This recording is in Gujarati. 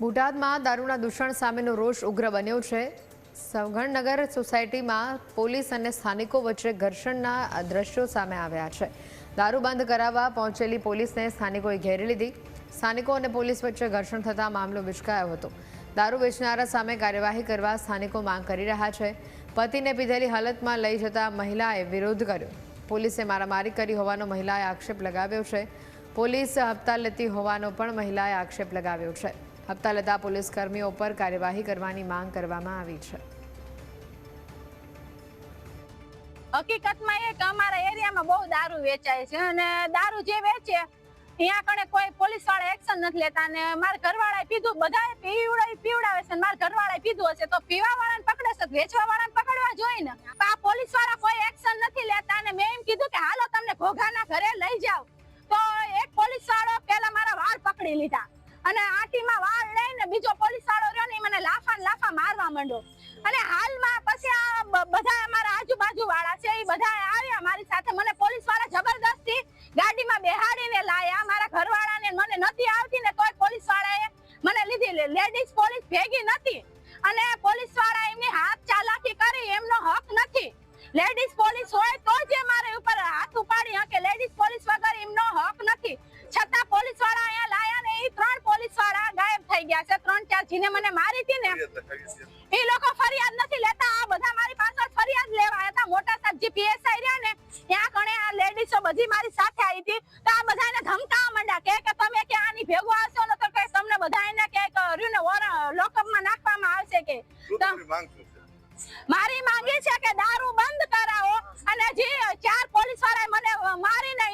બોટાદમાં દારૂના દૂષણ સામેનો રોષ ઉગ્ર બન્યો છે. સવગણનગર સોસાયટીમાં પોલીસ અને સ્થાનિકો વચ્ચે ઘર્ષણના દ્રશ્યો સામે આવ્યા છે. દારૂ બંધ કરાવવા પહોંચેલી પોલીસને સ્થાનિકોએ ઘેરી લીધી. સ્થાનિકો અને પોલીસ વચ્ચે ઘર્ષણ થતાં મામલો વિચકાયો હતો. દારૂ વેચનારા સામે કાર્યવાહી કરવા સ્થાનિકો માંગ કરી રહ્યા છે. પતિને પીધેલી હાલતમાં લઈ જતા મહિલાએ વિરોધ કર્યો. પોલીસે મારામારી કરી હોવાનો મહિલાએ આક્ષેપ લગાવ્યો છે. પોલીસ હપ્તા લેતી હોવાનો પણ મહિલાએ આક્ષેપ લગાવ્યો છે. હપ્તા લેતા પોલીસ કર્મીઓ પર કાર્યવાહી કરવાની માંગ કરવામાં આવી છે. હકીકતમાં એ કે અમારા એરિયામાં બહુ દારૂ વેચાય છે અને દારૂ જે વેચે અહીંયા કણે કોઈ પોલીસવાળા એક્શન નથી લેતા અને મારા ઘરવાળાએ પીધું બધાએ પીવડાવી પીવડાવે છે મારા ઘરવાળાએ પીધું હશે તો પીવા વાળાને પકડે છે વેચવા વાળાને પકડવા જોઈએ ને આ પોલીસવાળા કોઈ એક્શન નથી લેતા અને મેં એમ કીધું કે, હાલો, તમને ઘોઘાના ઘરે લઈ જાવ તો એક પોલીસ વાળો પેલા મારા વાળ પકડી લીધા. અને આટીમાં વાળ લઈને બીજો પોલીસ વાળો રહ્યો ને મને લાફા લાફા મારવા માંડ્યો. અને હાલમાં પછી આ બધા અમારા આજુબાજુ વાળા છે, એ બધા આવ્યા મારી સાથે. મને પોલીસવાળા જબરદસ્તી ગાડીમાં બેહાડીને લાયા. મારા ઘરવાળાને મને નથી આવતી ને તોય પોલીસ વાળાએ મને લીધી. લેડીઝ પોલીસ ભેગી નથી. અને પોલીસવાળા એમની હાથ ગયા છે ત્રણ ચાર જીને મને મારી હતી ને એ લોકો ફરિયાદ નથી લેતા. આ બધા મારી પાછળ ફરિયાદ લેવા હતા. મોટા સાહેબ પીએસઆઈ રહ્યા ને ત્યાં કણે આ લેડીઝો બધી મારી સાથે આવી હતી. તો આ બધાને ધમકાવા માંડ્યા. કે કે તમે કે આની ભેગો આવશો ને તો કે તમને બધા એને કે કર્યું ને વોર લોકઅપમાં નાખવામાં આવશે કે. મારી માંગી છે કે દારૂ બંધ કરાવો.